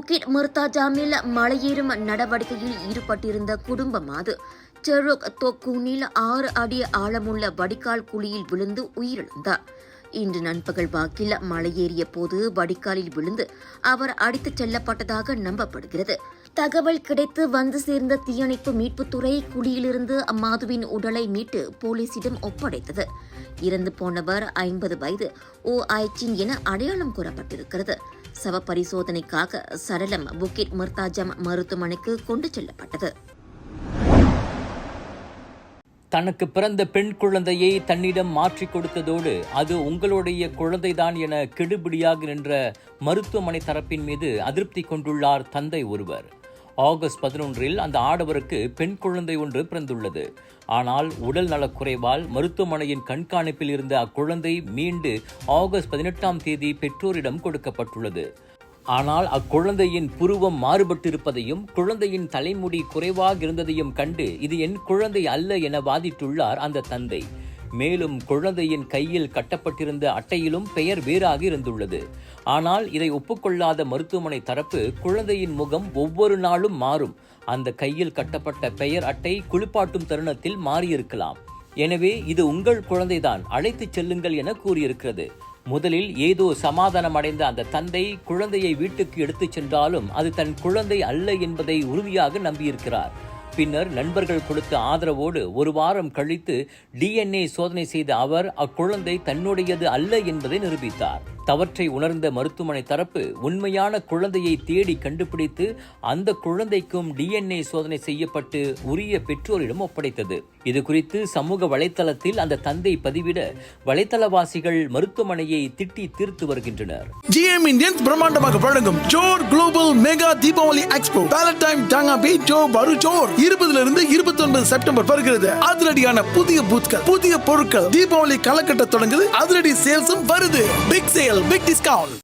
புக்கிட் முர்தாஜாமில் மலையேறும் நடவடிக்கையில் ஈடுபட்டிருந்த குடும்பம் அது. செரோக் தொக்கூனில் ஆறு அடி ஆழமுள்ள வடிகால் குழியில் விழுந்து உயிரிழந்தார். இன்று நண்பகல் வாக்கில் மலையேறிய போது வடிகாலில் விழுந்து அவர் அடித்துச் செல்லப்பட்டதாக நம்பப்படுகிறது. தகவல் கிடைத்து வந்து சேர்ந்த தீயணைப்பு மீட்புத்துறை குழியிலிருந்து அம்மாதுவின் உடலை மீட்டு போலீசிடம் ஒப்படைத்தது. இறந்து போனவர் ஐம்பது வயது ஓ ஐச்சின் என அடையாளம் கூறப்பட்டிருக்கிறது. சவ பரிசோதனைக்காக சடலம் புக்கிட் மிர்தாஜம் மருத்துவமனைக்கு கொண்டு செல்லப்பட்டது. தனக்கு பிறந்த பெண் குழந்தையை தன்னிடம் மாற்றிக் கொடுத்ததோடு அது உங்களுடைய குழந்தைதான் என கெடுபிடியாக நின்ற மருத்துவமனை தரப்பின் மீது அதிருப்தி கொண்டுள்ளார் தந்தை ஒருவர். ஆகஸ்ட் பதினொன்றில் அந்த ஆடவருக்கு பெண் குழந்தை ஒன்று பிறந்துள்ளது. ஆனால் உடல் நலக்குறைவால் மருத்துவமனையின் கண்காணிப்பில் இருந்த அக்குழந்தை மீண்டு ஆகஸ்ட் பதினெட்டாம் தேதி பெற்றோரிடம் கொடுக்கப்பட்டுள்ளது. ஆனால் அக்குழந்தையின் புருவம் மாறுபட்டிருப்பதையும் குழந்தையின் தலைமுடி குறைவாக இருந்ததையும் கண்டு இது என் குழந்தை அல்ல என வாதிட்டுள்ளார் அந்த தந்தை. மேலும் குழந்தையின் கையில் கட்டப்பட்டிருந்த அட்டையிலும் பெயர் வேறாக இருந்துள்ளது. ஆனால் இதை ஒப்புக்கொள்ளாத மருத்துவமனை தரப்பு குழந்தையின் முகம் ஒவ்வொரு நாளும் மாறும். அந்த கையில் கட்டப்பட்ட பெயர் அட்டை குளிப்பாட்டும் தருணத்தில் மாறியிருக்கலாம். எனவே இது உங்கள் குழந்தைதான் அழைத்துச் செல்லுங்கள் என கூறியிருக்கிறது. முதலில் ஏதோ சமாதானம் அடைந்த அந்த தந்தை குழந்தையை வீட்டுக்கு எடுத்துச் சென்றாலும் அது தன் குழந்தை அல்ல என்பதை உறுதியாக நம்பியிருக்கிறார். பின்னர் நண்பர்கள் கொடுத்த ஆதரவோடு ஒரு வாரம் கழித்து டிஎன்ஏ சோதனை செய்த அவர் அக்குழந்தை தன்னுடையது அல்ல என்பதை நிரூபித்தார். தவற்றை உணர்ந்த மருத்துவமனை தரப்பு உண்மையான குழந்தையை தேடி கண்டுபிடித்து அந்த குழந்தைக்கும் டிஎன்ஏ சோதனை செய்யப்பட்டு உரிய பெற்றோரிடம் ஒப்படைத்தது. இது குறித்து சமூக வலைத்தளத்தில் அந்த தந்தை பதிவிட வலைத்தளவாசிகள் மருத்துவமனையை திட்டி தீர்த்து வருகின்றனர். ஜிஎம் இந்தியன்ஸ் பிரம்மாண்டமாக வழங்கும் ஜோர் global mega Deepavali expo valentine டாங்கா ஜோ பரு ஜோர் இருபதுல இருந்து இருபத்தி ஒன்பது செப்டம்பர் வருகிறது. அதிரடியான புதிய பூத்கள் புதிய பொருட்கள் தீபாவளி கலக்கட்ட தொடங்குது. அதிரடி சேல்ஸும் வருது. Big sale big discount.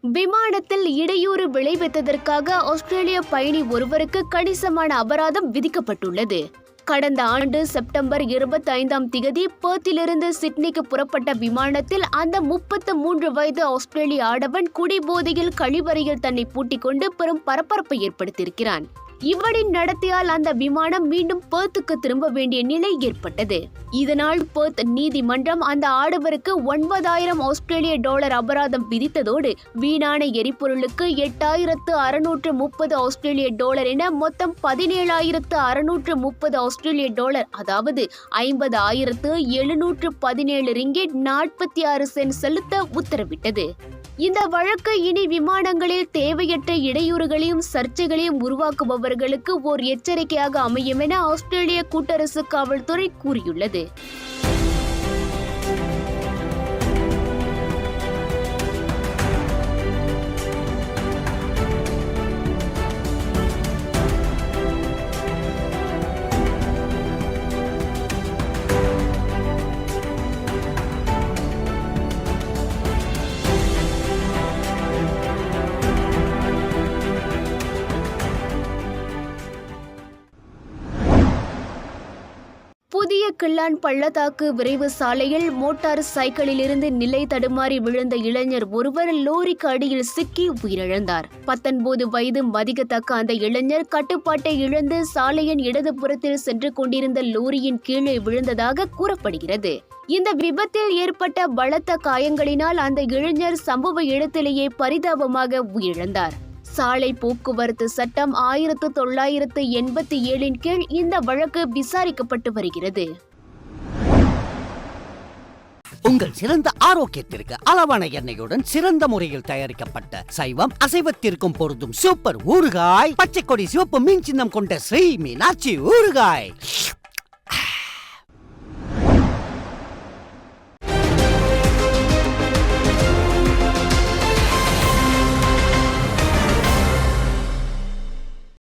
விமானத்தில் இடையூறு விளைவித்ததற்காக ஆஸ்திரேலிய பயணி ஒருவருக்கு கணிசமான அபராதம் விதிக்கப்பட்டுள்ளது. கடந்த ஆண்டு செப்டம்பர் இருபத்தி ஐந்தாம் திகதி பேர்த்திலிருந்து சிட்னிக்கு புறப்பட்ட விமானத்தில் அந்த முப்பத்து மூன்று வயது ஆஸ்திரேலிய ஆடவன் குடிபோதையில் கழிவறையில் தன்னை பூட்டிக் கொண்டு பெரும் பரபரப்பை ஏற்படுத்தியிருக்கிறான். இவனின் நடத்தையால் அந்த விமானம் மீண்டும் பேர்த்துக்கு திரும்ப வேண்டிய நிலை ஏற்பட்டது. இதனால் பேர்த் நீதிமன்றம் அந்த ஆடவருக்கு ஒன்பதாயிரம் ஆஸ்திரேலிய டாலர் அபராதம் விதித்ததோடு வீணான எரிபொருளுக்கு எட்டாயிரத்து அறுநூற்று முப்பது ஆஸ்திரேலிய டாலர் என மொத்தம் பதினேழாயிரத்து அறுநூற்று முப்பது ஆஸ்திரேலிய டாலர் அதாவது ஐம்பது ஆயிரத்து எழுநூற்று பதினேழு ரிங்கெட் நாற்பத்தி ஆறு சென்ட் செலுத்த உத்தரவிட்டது. இந்த வழக்கு இனி விமானங்களில் தேவையற்ற இடையூறுகளையும் சர்ச்சைகளையும் உருவாக்குபவர் அவர்களுக்கு ஓர் எச்சரிக்கையாக அமையும் என ஆஸ்திரேலிய கூட்டரசு காவல்துறை கூறியுள்ளது. பெரிய கிள்ளான் பள்ளத்தாக்கு விரைவு சாலையில் மோட்டார் சைக்கிளிலிருந்து நிலை தடுமாறி விழுந்த இளைஞர் ஒருவர் லோரிக்கு அடியில் சிக்கி உயிரிழந்தார். பத்தொன்பது வயது மதிக்கத்தக்க அந்த இளைஞர் கட்டுப்பாட்டை இழந்து சாலையின் இடதுபுறத்தில் சென்று கொண்டிருந்த லோரியின் கீழே விழுந்ததாக கூறப்படுகிறது. இந்த விபத்தில் ஏற்பட்ட பலத்த காயங்களினால் அந்த இளைஞர் சம்பவ இடத்திலேயே பரிதாபமாக உயிரிழந்தார். சாலை போக்குவரத்து சட்டம் ஆயிரத்து தொள்ளாயிரத்து எண்பத்தி ஏழின் கீழ் இந்த வழக்கு விசாரிக்கப்பட்டு வருகிறது. உங்கள் சிறந்த ஆரோக்கியத்திற்கு அளவான எண்ணெயுடன் சிறந்த முறையில் தயாரிக்கப்பட்ட சைவம் அசைவத்திற்கும் பொருந்தும் சூப்பர் ஊறுகாய் பச்சை கொடி சிவப்பு மீன் சின்னம் கொண்ட ஸ்ரீ மீனாட்சி ஊறுகாய்.